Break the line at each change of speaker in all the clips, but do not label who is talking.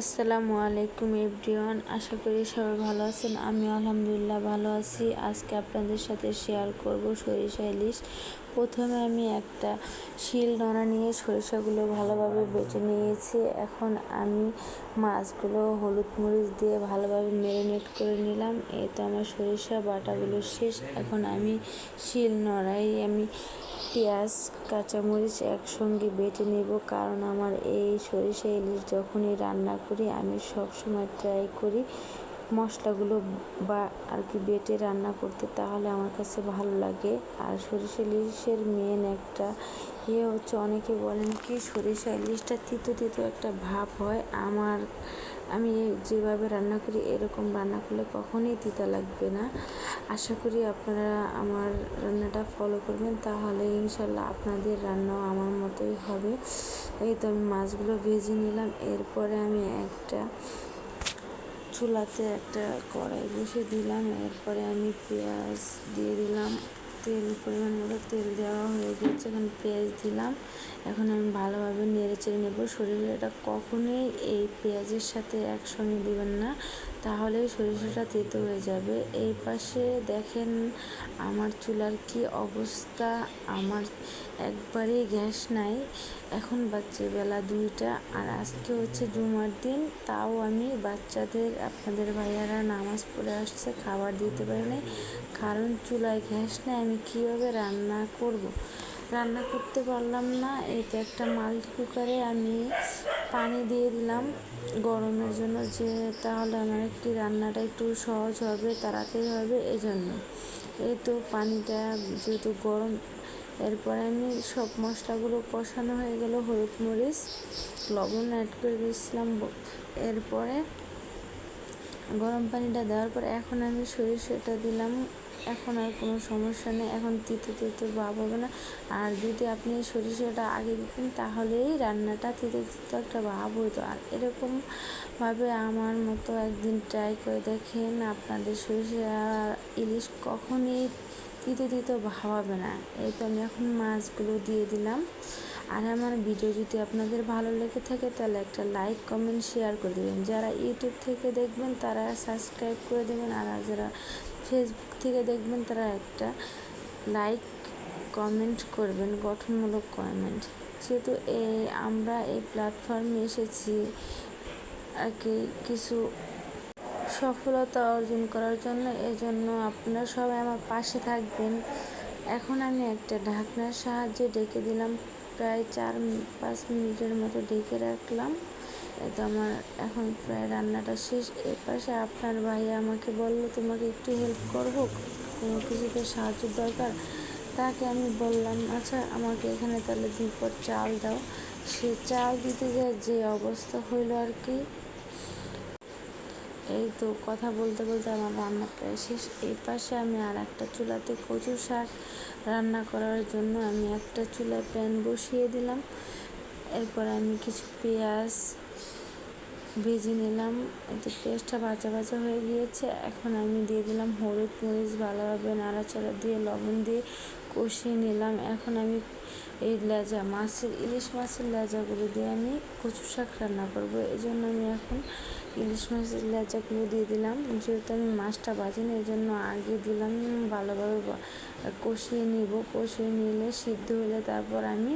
আসসালামু আলাইকুম এভরিওয়ান, আশা করি সবাই ভালো আছেন। আমি আলহামদুলিল্লাহ ভালো আছি। আজকে আপনাদের সাথে শেয়ার করব সরিষা ইলিশ। প্রথমে আমি একটা শিল নোড়া নিয়ে সরিষাগুলো ভালোভাবে বেটে নিয়েছি। এখন আমি মাছগুলো হলুদ মরিচ দিয়ে ভালোভাবে ম্যারিনেট করে নিলাম। এই তো আমার সরিষা বাটাগুলো শেষ। এখন আমি শিল নোড়াই আমি পেঁয়াজ, কাঁচামরিচ একসঙ্গে বেটে নেব। কারণ আমার এই সরিষা ইলিশ যখনই রান্না করি, আমি সব সময় ট্রাই করি মশলাগুলো বা আর কি বেটে রান্না করতে তাহলে আমার কাছে ভালো লাগে। আর সরিষা ইলিশের মেন একটা ইয়ে হচ্ছে অনেকে বলেন কি সরিষা ইলিশটা তিতো তিতো একটা ভাব হয়। আমার, আমি যেভাবে রান্না করি এরকম রান্না করলে কখনোই তিতা লাগবে না। আশা করি আপনারা আমার রান্নাটা ফলো করবেন, তাহলে ইনশাল্লাহ আপনাদের রান্নাও আমার মতোই হবে। এই তো আমি মাছগুলো ভেজে নিলাম, এরপরে আমি একটা চুলাতে একটা কড়াই বসে দিলাম, এরপরে আমি পেঁয়াজ দিয়ে দিলাম। তেল, পরিমাণ মতো তেল দেওয়া হয়ে গেছে, এখন পেঁয়াজ দিলাম। এখন আমি ভালোভাবে নেড়ে চেড়ে নেব। শরীরে এটা কখনোই এই পেঁয়াজের সাথে একসঙ্গে দেবেন না। তাহলে সরিষাটা তেতো হয়ে যাবে। এই পাশে দেখেন আমার চুলার কি অবস্থা। আমার একবারেই গ্যাস নাই। এখন বাচ্চা বেলা দুইটা। আর আজকে হচ্ছে জুমার দিন, তাও আমি বাচ্চাদের, আপনাদের ভাইয়ারা নামাজ পড়ে আসছে, খাবার দিতে পারি নাই। কারণ চুলায় গ্যাস নেই, আমি কীভাবে রান্না করব। রান্না করতে পারলাম না। এতে একটা মাল্টি কুকারে আমি পানি দিয়ে দিলাম গরমের জন্য, যে তাহলে আমার একটি রান্নাটা একটু সহজ হবে, তাড়াতাড়ি হবে এই জন্য এই তো পানিটা যেহেতু গরম, এরপরে আমি সব মশলাগুলো কষানো হয়ে গেল হলুদ মরিচ, লবণ অ্যাড করে দিয়েছিলাম। এরপরে গরম পানিটা দেওয়ার পর এখন আমি সরিষাটা দিলাম। এখন আর কোনো সমস্যা নেই। এখন তিতো তিতো ভাব হবে না। আর যদি আপনি সরিষাটা আগে দিতেন, তাহলেই রান্নাটা তিতো তিতো একটা ভাব হতো আর এরকমভাবে আমার মতো একদিন ট্রাই করে দেখেন, আপনাদের সরিষা ইলিশ কখনই তিতো তিতো ভাবাবে না। এই তো আমি এখন মাছগুলো দিয়ে দিলাম। আর আমার ভিডিও যদি আপনাদের ভালো লেগে থাকে, তাহলে একটা লাইক কমেন্ট শেয়ার করে দেবেন। যারা ইউটিউব থেকে দেখবেন, তারা সাবস্ক্রাইব করে দেবেন। আর যারা ফেসবুক থেকে দেখবেন তারা একটা লাইক কমেন্ট করবেন, গঠনমূলক কমেন্ট যেহেতু এই আমরা এই প্ল্যাটফর্মে এসেছি আর কি কিছু সফলতা অর্জন করার জন্য, এজন্য আপনারা সবাই আমার পাশে থাকবেন। এখন আমি একটা ঢাকনার সাহায্যে ডেকে দিলাম, প্রায় চার, পাঁচ মিনিটের মতো ডেকে রাখলাম। তো আমার এখন প্রায় রান্নাটা শেষ। এর পাশে আপনার ভাই আমাকে বলল, তোমাকে একটু হেল্প করব? কোনো কিছুতে সাহায্য দরকার? তাকে আমি বললাম আচ্ছা আমাকে এখানে তাহলে দুই পর চাল দাও। সে চাল দিতে যায়, যে অবস্থা হইল আর কি। এই তো কথা বলতে বলতে আমার রান্না প্রায় শেষ। এই পাশে আমি আর একটা চুলাতে কচু শাক রান্না করার জন্য আমি একটা চুলায় প্যান বসিয়ে দিলাম। এরপর আমি কিছু পেঁয়াজ ভেজে নিলাম। এতে পেঁয়াজটা ভাজা ভাজা হয়ে গিয়েছে। এখন আমি দিয়ে দিলাম হলুদ মরিচ, ভালোভাবে নাড়াচাড়া দিয়ে, লবণ দিয়ে কষিয়ে নিলাম। এখন আমি এই লেজা, মাছের, ইলিশ মাছের লেজাগুলো দিয়ে আমি কচু শাক রান্না করব। এই জন্য আমি এখন ইলিশ মাছের লেজাগুলো দিয়ে দিলাম। যেহেতু আমি মাছটা বাজিনি এই জন্য আগে দিলাম, ভালোভাবে কষিয়ে নিব। কষিয়ে নিলে সিদ্ধ হলে তারপর আমি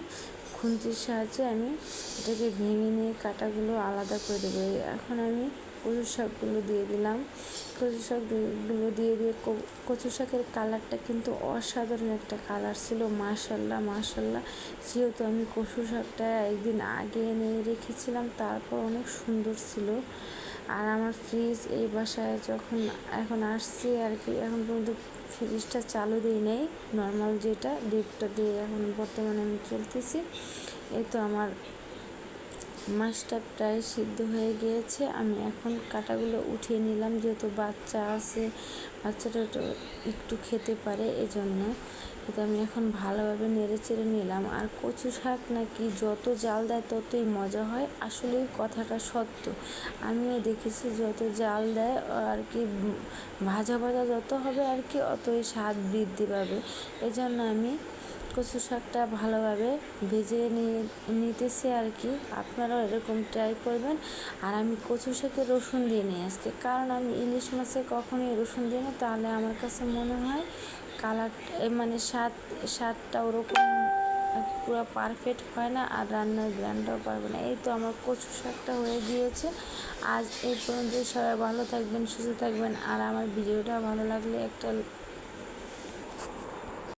খুন্তির সাহায্যে আমি এটাকে ভেঙে নিয়ে কাটাগুলো আলাদা করে দেবো। এখন আমি কচু শাকগুলো দিয়ে দিলাম। কচু শাকগুলো দিয়ে দিয়ে কচু শাকের কালারটা কিন্তু অসাধারণ একটা কালার ছিল মাশাল্লাহ মাশাল্লাহ যেহেতু আমি কচু শাকটা একদিন আগে এনে রেখেছিলাম, তারপর অনেক সুন্দর ছিল। আর আমার ফ্রিজ এই বাসায় যখন এখন আসছি আর কি, এখন পর্যন্ত ফ্রিজটা চালু দিই নেই নর্মাল যেটা ডিপটা দিয়ে এখন বর্তমানে আমি চলতেছি। এই তো আমার মাছটা প্রায় সিদ্ধ হয়ে গিয়েছে। আমি এখন কাটাগুলো উঠিয়ে নিলাম, যেহেতু বাচ্চা আছে, বাচ্চাটা একটু খেতে পারে এজন্য। এটা আমি এখন ভালোভাবে নেড়ে চেড়ে নিলাম। আর কচু শাক নাকি যত জাল দেয় ততই মজা হয়। আসলে কথাটা সত্য। আমিও দেখেছি যত জাল দেয়, আর কি ভাজা ভাজা যত হবে আর কি, অতই স্বাদ বৃদ্ধি পাবে। এজন্য আমি কচু শাকটা ভালোভাবে ভেজে নিতেছি আর কি। আপনারাও এরকম ট্রাই করবেন। আর আমি কচু শাকে রসুন দিয়ে নিই আজকে। কারণ আমি ইলিশ মাছে কখনোই রসুন দিই না, তাহলে আমার কাছে মনে হয় কালার মানে স্বাদ, স্বাদটা ওরকম পুরো পারফেক্ট হয় না আর রান্নার গ্রানটাও পারবে না। এই তো আমার কচু শাকটা হয়ে গিয়েছে। আজ এই পর্যন্ত সবাই ভালো থাকবেন, সুস্থ থাকবেন। আর আমার ভিডিওটা ভালো লাগলে একটা